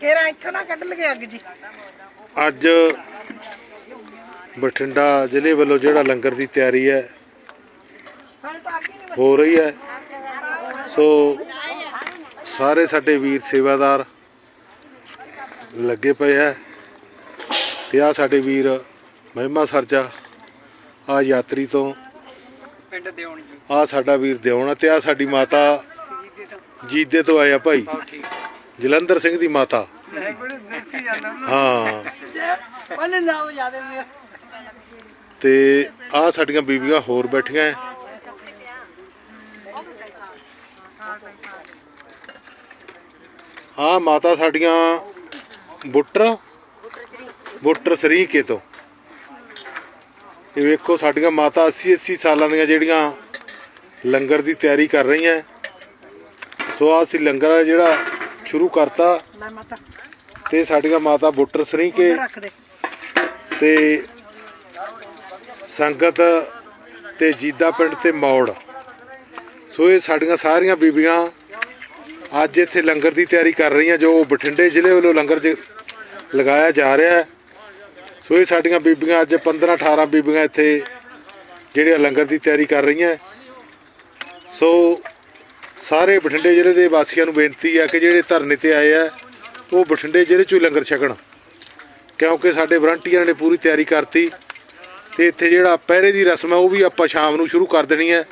ਕੇਰਾ ਇੱਥੋਂ ਨਾ ਕੱਢ ਲਗੇ ਅੱਗ ਜੀ। ਅੱਜ ਬਠਿੰਡਾ ਜ਼ਿਲ੍ਹੇ ਵੱਲੋਂ ਜਿਹੜਾ ਲੰਗਰ ਦੀ ਤਿਆਰੀ ਹੈ ਹਾਂ ਰਹੀ ਹੈ। ਸੋ ਸਾਰੇ ਸਾਡੇ ਵੀਰ ਸੇਵਾਦਾਰ ਲੱਗੇ ਪਏ ਹੈ ਤੇ ਆ ਸਾਡੇ ਵੀਰ ਮਹਿਮਾ ਸਰਜਾ ਆ ਯਾਤਰੀ ਤੋਂ ਪਿੰਡ ਦੇਉਣ ਜੀ। ਆ ਸਾਡਾ ਵੀਰ ਦਿਉਣ ਤੇ ਆ ਸਾਡੀ ਮਾਤਾ ਜੀਦੇ ਤੋਂ ਜੀਦੇ ਤੋਂ ਆਏ ਆ ਭਾਈ। ਜਲੰਧਰ ਸਿੰਘ ਦੀ ਮਾਤਾ। ਹਾਂ। ਉਹਨੇ ਨਾਮ ਯਾਦ ਮੇਰਾ ਤੇ ਆ ਸਾਡੀਆਂ ਬੀਬੀਆਂ ਹੋਰ ਬੈਠੀਆਂ ਹੈ ਆ ਮਾਤਾ ਸਾਡੀਆਂ ਬੁੱਟਰ ਬੁੱਟਰ ਸਰੀਕੇ ਤੋਂ ਇਹ ਵੇਖੋ ਸਾਡੀਆਂ ਮਾਤਾ 80 80 ਸਾਲਾਂ ਦੀਆਂ ਜਿਹੜੀਆਂ ਲੰਗਰ ਦੀ ਤਿਆਰੀ ਕਰ ਰਹੀਆਂ ਸੋ ਆ ਅਸੀਂ ਲੰਗਰ ਜਿਹੜਾ ਸ਼ੁਰੂ ਕਰਤਾ। ਲੈ ਮਾਤਾ। ਤੇ ਸਾਡੀਆਂ ਮਾਤਾ ਬੁੱਟਰ ਰੱਖ ਦੇ। ਤੇ ਸੰਗਤ ਤੇ ਜੀਦਾ ਪਿੰਡ ਤੇ ਮੌੜ। ਸੋ ਇਹ ਸਾਡੀਆਂ ਸਾਰੀਆਂ ਬੀਬੀਆਂ ਅੱਜ ਇੱਥੇ ਲੰਗਰ ਦੀ ਤਿਆਰੀ ਕਰ ਰਹੀਆਂ ਜੋ ਬਠਿੰਡੇ ਜ਼ਿਲ੍ਹੇ ਵੱਲੋਂ ਲੰਗਰ ਜ- ਲਗਾਇਆ ਜਾ ਰਿਹਾ ਹੈ। ਸੋ ਇਹ ਸਾਡੀਆਂ ਬੀਬੀਆਂ ਅੱਜ 15 18 ਬੀਬੀਆਂ ਇੱਥੇ ਜਿਹੜੀਆਂ ਲੰਗਰ ਦੀ ਤਿਆਰੀ ਕਰ ਰਹੀਆਂ। ਸੋ ਸਾਰੇ ਬਠਿੰਡੇ ਜ਼ਿਲ੍ਹੇ ਦੇ ਵਾਸੀਆਂ ਨੂੰ ਬੇਨਤੀ ਹੈ ਕਿ ਜਿਹੜੇ ਧਰਨੇ ਤੇ ਆਏ ਆ, ਉਹ ਬਠਿੰਡੇ ਜ਼ਿਲ੍ਹੇ 'ਚੋਂ ਹੀ ਲੰਗਰ ਛਕਣ। ਕਿਉਂਕਿ ਸਾਡੇ ਵਲੰਟੀਅਰਾਂ ਨੇ ਪੂਰੀ ਤਿਆਰੀ ਕਰਤੀ ਤੇ ਇੱਥੇ ਜਿਹੜਾ ਪਹਿਰੇ ਦੀ ਰਸਮ ਹੈ ਉਹ ਵੀ ਆਪਾਂ ਸ਼ਾਮ ਨੂੰ ਸ਼ੁਰੂ ਕਰ ਦੇਣੀ ਹੈ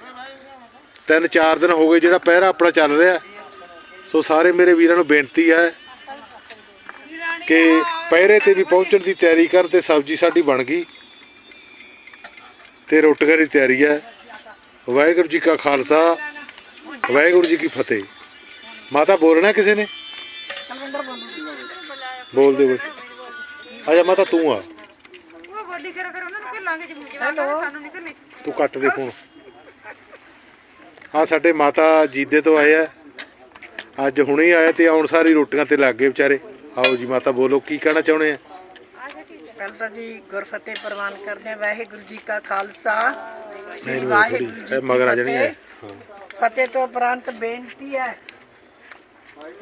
ਤਿੰਨ ਚਾਰ ਦਿਨ ਹੋ ਗਏ ਜਿਹੜਾ ਪਹਿਰਾ ਆਪਣਾ ਚੱਲ ਰਿਹਾ। ਸੋ ਸਾਰੇ ਮੇਰੇ ਵੀਰਾਂ ਨੂੰ ਬੇਨਤੀ ਹੈ ਕਿ ਪਹਿਰੇ ਤੇ ਵੀ ਪਹੁੰਚਣ ਦੀ ਤਿਆਰੀ ਕਰਨ ਤੇ ਸਬਜ਼ੀ ਸਾਡੀ ਬਣ ਗਈ ਤੇ ਰੋਟੀਆਂ ਦੀ ਤਿਆਰੀ ਹੈ ਵਾਹਿਗੁਰੂ ਜੀ ਕਾ ਖਾਲਸਾ ਵਾਹਿਗੁਰੂ ਜੀ ਕੀ ਫਤਿਹ। ਮਾਤਾ ਬੋਲਣਾ ਕਿਸੇ ਨੇ? ਬੋਲੂ ਦੇ ਬੋਲ ਆਜਾ ਮਾਤਾ ਤੂੰ ਆ। ਉਹ ਬੋਡੀ ਕਰੋ ਕਰੋ ਉਹਨਾਂ ਨੂੰ ਘੱਲਾਂਗੇ ਜੀ ਜਵਾਬ ਸਾਨੂੰ ਨਹੀਂ ਘੱਲੇ ਤੂੰ ਕੱਟ ਦੇ ਫੋਨ। ਆ ਸਾਡੇ ਮਾਤਾ ਜੀਦੇ ਤੋਂ ਆਏ ਆ। ਅੱਜ ਹੁਣੇ ਆਏ ਤੇ ਆਉਣ ਸਾਰੀ ਰੋਟੀਆਂ ਤੇ ਲੱਗ ਗਏ ਵਿਚਾਰੇ। ਆਓ ਜੀ ਮਾਤਾ ਬੋਲੋ ਕੀ ਕਹਿਣਾ ਚਾਹੁੰਦੇ ਆ? ਪਹਿਲਾਂ ਤਾਂ ਜੀ ਗੁਰਫਤਿਹ ਪ੍ਰਵਾਨ ਕਰਦੇ ਹਾਂ ਵਾਹਿਗੁਰੂ ਜੀ ਕਾ ਖਾਲਸਾ ਸ੍ਰੀ ਵਾਹਿਗੁਰੂ ਜੀ ਕੀ ਮਗਰ ਆ ਜਾਣੀ ਹੈ। ਫਤਿਹ। ਤੋਂ ਉਪਰੰਤ ਬੇਨਤੀ ਹੈ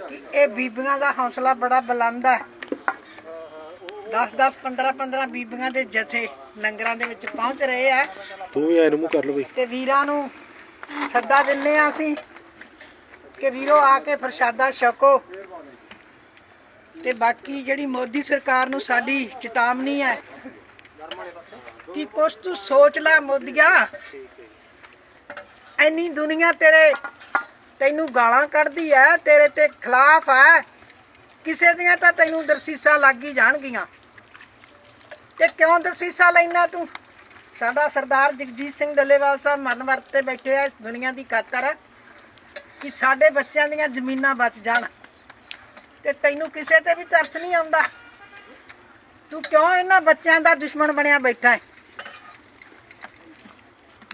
ਕਿ ਇਹ ਬੀਬੀਆਂ ਦਾ ਹੌਸਲਾ ਬੜਾ ਬੁਲੰਦ ਹੈ 10 10 15 15 ਬੀਬੀਆਂ ਦੇ ਜਥੇ ਲੰਗਰਾਂ ਦੇ ਵਿੱਚ ਪਹੁੰਚ ਰਹੇ ਆ ਤੂੰ ਵੀ ਐਨ ਮੂੰਹ ਕਰ ਲਓ ਬਈ ਤੇ ਵੀਰਾਂ ਨੂੰ ਸੱਦਾ ਦਿੰਨੇ ਆ ਅਸੀਂ ਕਿ ਵੀਰੋ ਆ ਕੇ ਪ੍ਰਸ਼ਾਦਾ ਛਕੋ ਤੇ ਬਾਕੀ ਜਿਹੜੀ ਮੋਦੀ ਸਰਕਾਰ ਨੂੰ ਸਾਡੀ ਚੇਤਾਵਨੀ ਹੈ ਕਿ ਕੁਛ ਤੂੰ ਸੋਚ ਲੈ ਮੋਦੀਆ। ਐਨੀ ਦੁਨੀਆ ਤੇਰੇ ਤੈਨੂੰ ਗਾਲਾਂ ਕੱਢਦੀ ਐ, ਤੇਰੇ ਤੇ ਖਿਲਾਫ ਐ। ਕਿਸੇ ਦੀਆਂ ਤਾਂ ਤੈਨੂੰ ਦਰਸੀਸਾਂ ਲੱਗ ਹੀ ਜਾਣਗੀਆਂ। ਤੇ ਕਿਉਂ ਦਰਸੀਸਾਂ ਲੈਣਾ ਤੂੰ? ਸਾਡਾ ਸਰਦਾਰ ਜਗਜੀਤ ਸਿੰਘ ਡੱਲੇਵਾਲ ਸਾਹਿਬ ਮਰਨ ਵਰਤ ਤੇ ਬੈਠੇ ਆ ਇਸ ਦੁਨੀਆ ਦੀ ਖਾਤਰ, ਕਿ ਸਾਡੇ ਬੱਚਿਆਂ ਦੀਆਂ ਜ਼ਮੀਨਾਂ ਬਚ ਜਾਣ। ਤੇ ਤੈਨੂੰ ਕਿਸੇ ਤੇ ਵੀ ਤਰਸ ਨਹੀਂ ਆਉਂਦਾ। ਤੂੰ ਕਿਉਂ ਇਹਨਾਂ ਬੱਚਿਆਂ ਦਾ ਦੁਸ਼ਮਣ ਬਣਿਆ ਬੈਠਾ ਹੈ?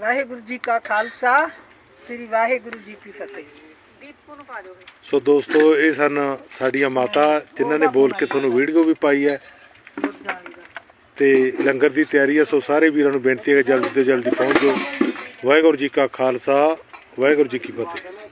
ਵਾਹਿਗੁਰੂ ਜੀ ਕਾ ਖਾਲਸਾ ਸ੍ਰੀ ਵਾਹਿਗੁਰੂ ਜੀ ਕੀ ਫਤਿਹ। ਦੀਪੂ ਨੂੰ ਪਾ ਦਿਓ ਸੋ ਦੋਸਤੋ ਇਹ ਸਨ ਸਾਡੀਆਂ ਮਾਤਾ ਜਿਨ੍ਹਾਂ ਨੇ ਬੋਲ ਕੇ ਤੁਹਾਨੂੰ ਵੀਡੀਓ ਵੀ ਪਾਈ ਹੈ। ਤੇ ਲੰਗਰ ਦੀ ਤਿਆਰੀ ਹੈ ਸੋ ਸਾਰੇ ਵੀਰਾਂ ਨੂੰ ਬੇਨਤੀ ਹੈ ਕਿ ਜਲਦੀ ਤੋਂ ਜਲਦੀ ਪਹੁੰਚ ਜਾਓ। ਵਾਹਿਗੁਰੂ ਜੀ ਕਾ ਖਾਲਸਾ ਵਾਹਿਗੁਰੂ ਜੀ ਕੀ ਫਤਿਹ।